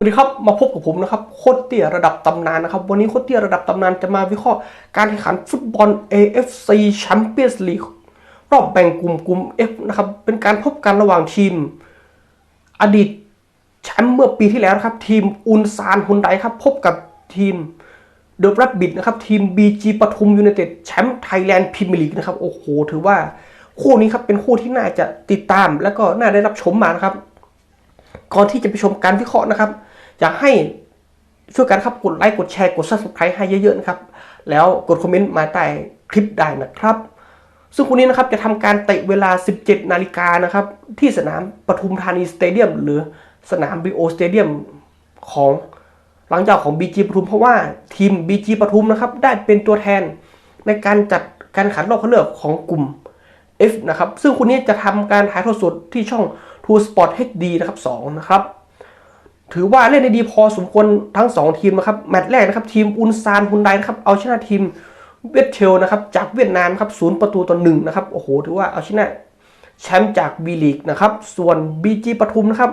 สวัสดีครับมาพบกับผมนะครับโคตรเตี้ยระดับตำนานนะครับ วันนี้โคตรเตี้ยระดับตำนานจะมาวิเคราะห์การแข่งขันฟุตบอล AFC Champions League รอบแบ่งกลุ่มกลุ่ม F นะครับเป็นการพบกันระหว่างทีม อดีตแชมป์เมื่อปีที่แล้วนะครับ ทีมอุนซานฮุนไดครับ พบกับทีมเดอะรับบิดนะครับ ทีม BG ปทุมยูไนเต็ดแชมป์ไทยแลนด์พรีเมียร์ลีกนะครับโอ้โหถือว่าคู่นี้ครับเป็นคู่ที่น่าจะติดตาม แล้วก็น่าได้รับชมมานะครับ ก่อนที่จะไปชมการวิเคราะห์นะครับ อยากให้ช่วยกันครับกดไลค์กดแชร์กด subscribe ให้เยอะๆนะครับ แล้วกดคอมเมนต์มาใต้คลิปได้นะครับ ซึ่งคู่นี้นะครับจะทำการเตะเวลา 17 นาฬิกานะครับ ที่สนามปทุมธานีสเตเดียมหรือสนามบีโอสเตเดียมของหลังจากของ BG ปทุมเพราะว่าทีม BG ปทุมนะครับได้เป็นตัวแทนในการจัดการขันรอบคัดเลือกของกลุ่ม F นะครับ ซึ่งคู่นี้จะทำการถ่ายทอดสดที่ช่อง True Sport HD นะครับ2นะครับ ถือว่าเล่นได้ดีพอสมควรทั้ง 2 ทีมนะครับแมตช์แรกนะครับทีมอุนซานฮุนไดนะครับเอาชนะทีมเวทเทลนะครับจากเวียดนามครับศูนย์ประตูต่อหนึ่งนะครับโอ้โหถือว่าเอาชนะแชมป์จากบีลีกนะครับส่วน BG ปทุมนะครับ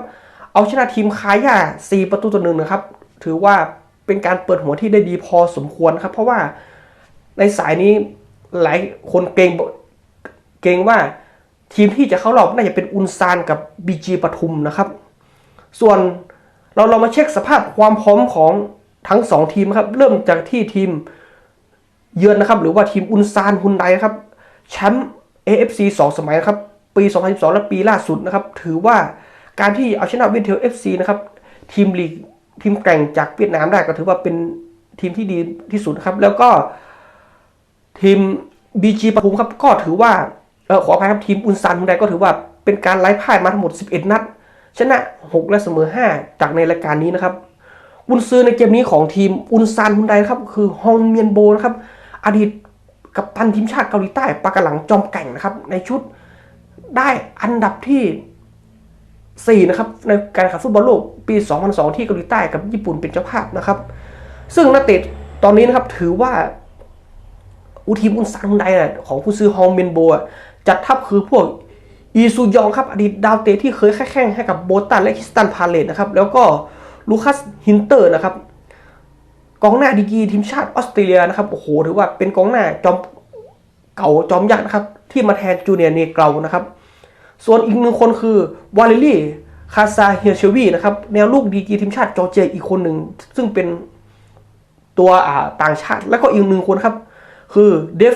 เอาชนะทีมคาย่า4ประตูต่อหนึ่งนะครับถือว่าเป็นการเปิดหัวที่ได้ดีพอสมควรครับเพราะว่าในสายนี้หลายคนเกรงเกรงว่าทีมที่จะเข้ารอบน่าจะเป็นอุนซานกับ BG ปทุมนะครับส่วน เราเรามาเช็คสภาพความพร้อมของทั้ง 2 ทีมครับ เริ่มจากที่ทีมเยือนนะครับ หรือว่าทีมอุนซานฮุนไดครับแชมป์ AFC 2 สมัยนะครับ ปี 2012 และปีล่าสุดนะครับ ถือว่าการที่เอาชนะเวียดเทล FC นะครับ ทีมลีกทีมแกร่งจากเวียดนามได้ก็ถือว่าเป็นทีมที่ดีที่สุดครับ แล้วก็ทีม BG ปทุมครับก็ถือว่าเออขออภัยครับทีมอุนซานฮุนไดก็ถือว่าเป็นการไล่พ่ายมาทั้งหมด 11 นัด ชนะ 6 และเสมอ 5 จากในรายการนี้นะครับกุนซือในเกมนี้ของทีมอุนซานฮุนไดนะครับคือฮองเมียนโบนะครับ อดีตกัปตันทีมชาติเกาหลีใต้ปากกหลังจอมแก่งนะครับ ในชุดได้อันดับที่ 4 นะครับ ในการแข่งขันฟุตบอลโลกปี 2002 ที่เกาหลีใต้กับญี่ปุ่นเป็นเจ้าภาพนะครับ ซึ่งนักเตะตอนนี้นะครับถือว่าอุทีมอุนซานฮุนไดนะของผู้ซื้อฮองเมียนโบจัดทัพคือพวก อีซูยองครับอดีตดาวเตะที่เคยแข่งให้กับโบตันและคิสตันพาเลตนะครับแล้วก็ลูคัสฮินเตอร์นะครับกองหน้าดีกีทีมชาติออสเตรเลียนะครับโอ้โหถือว่าเป็นกองหน้าจอมเก่าจอมยักษ์นะครับ ที่มาแทนจูเนียร์เนเกรานะครับ ส่วนอีกหนึ่งคนคือวาเลลี่คาซาเฮียเชวีนะครับแนวลูกดีกีทีมชาติจอร์เจียอีกคนหนึ่ง ซึ่งเป็นตัวต่างชาติ แล้วก็อีกหนึ่งคนครับ คือเดฟ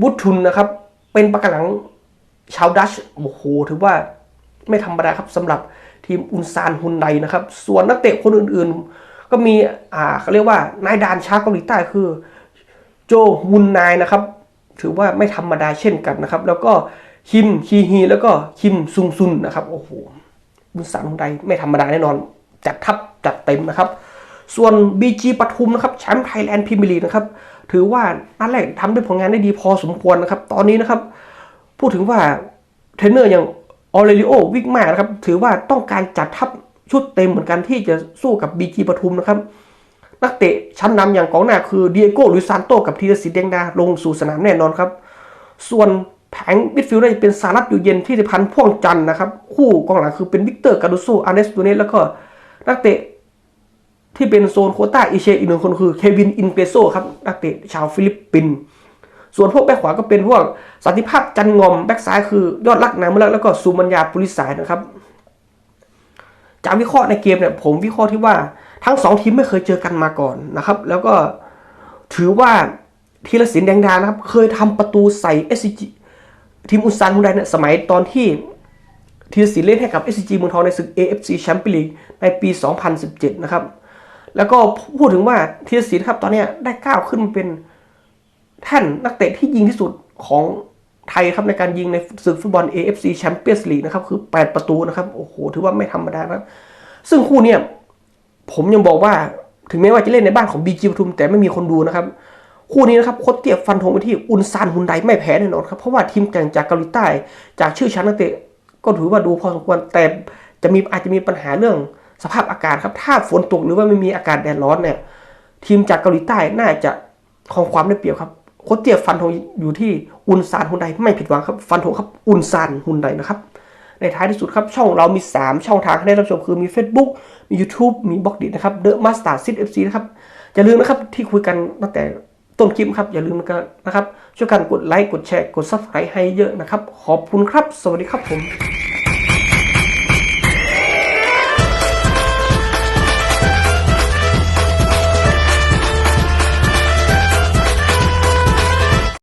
บุตทุนนะครับ เป็นประกันหลัง ชาวดัชโอ้โหถือว่าไม่ธรรมดาครับสำหรับทีมอุนซานฮุนไดนะครับ ส่วนนักเตะคนอื่นๆ ก็มีอ่าเขาเรียกว่านายดานชาเกาหลีใต้คือ โจฮุนนายนะครับ ถือว่าไม่ธรรมดาเช่นกันนะครับ แล้วก็คิมคีฮีแล้วก็คิมซุงซุนนะครับโอ้โหอุนซานฮุนไดไม่ธรรมดาแน่นอน จัดทัพจัดเต็มนะครับ ส่วน BG ปทุมนะครับแชมป์ไทยแลนด์พรีเมียร์ลีกนะครับ ถือว่านัดแรกทำได้ผลงานได้ดีพอสมควรนะครับ ตอนนี้นะครับ พูดถึงว่าเทรนเนอร์อย่างออเรลิโอวิกมานะครับ ถือว่าต้องการจัดทัพชุดเต็มเหมือนกันที่จะสู้กับบีจีปทุมนะครับ นักเตะชั้นนำอย่างกองหน้าคือเดียโก้ลุยซานโตกับทีรศิษย์แดงดาลงสู่สนามแน่นอนครับ ส่วนแผงมิดฟิลด์ได้เป็นสารัตอยู่เย็นที่จะพันพ่วงจันนะครับ คู่กองหลังคือเป็นวิกเตอร์กาดูโซอาร์เนสตูเนสแล้วก็นักเตะที่เป็นโซนโคต้าเอเชียอีกหนึ่งคนคือเควินอินเกรโซครับนักเตะชาวฟิลิปปินส์ ส่วนพวกแบ็คขวาก็เป็นพวกสันติภาพจันงอมแบ็คซ้ายคือยอดรักนามเลิกแล้วก็สุมัญญาปุริสายนะครับจากวิเคราะห์ในเกมเนี่ยผมวิเคราะห์ที่ว่าทั้งสองทีมไม่เคยเจอกันมาก่อนนะครับ แล้วก็ถือว่าทีละสินแดงดานะครับ เคยทำประตูใส่ SCG ทีมอุซานฮุนไดเนี่ยสมัยตอนที่ทีละสินเล่นให้กับ SCG เมืองทองในศึก AFC Champions League ในปี 2017 นะครับ แล้วก็พูดถึงว่าทีละสินครับตอนนี้ได้ก้าวขึ้นมาเป็น ท่านนักเตะที่ยิงที่สุดของไทยครับในการยิงในศึกฟุตบอล AFC Champions League นะครับคือ 8 ประตูนะครับโอ้โหถือว่าไม่ธรรมดานะครับ ซึ่งคู่เนี้ยผมยังบอกว่าถึงแม้ว่าจะเล่นในบ้านของ BG ปทุม แต่ไม่มีคนดูนะครับ คู่นี้นะครับโคตรเตียบฟันธงไปที่อุนซานฮุนไดไม่แพ้แน่นอนครับ เพราะว่าทีมแข่งจากเกาหลีใต้ จากชื่อชั้นนักเตะก็ถือว่าดูพอสมควรแต่จะมีอาจจะมีปัญหาเรื่องสภาพอากาศครับ ถ้าฝนตกหรือว่าไม่มีอากาศแดดร้อนเนี่ยทีมจากเกาหลีใต้น่าจะครองความได้เปรียบครับ โคตรเตียบฟันธงอยู่ที่อุนซานฮุนไดไม่ผิดหวังครับ ฟันธงครับอุนซานฮุนไดนะครับ ในท้ายที่สุดครับ ช่องเรามี 3 ช่องทางให้ได้รับชมคือมี Facebook มี YouTube มีบล็อกดินะครับ The Master Sit FC นะครับ อย่าลืมนะครับที่คุยกันตั้งแต่ต้นคลิปครับ อย่าลืมนะครับ ช่วยกันกดไลค์กดแชร์กด Subscribe ให้เยอะนะครับ ขอบคุณครับ สวัสดีครับผม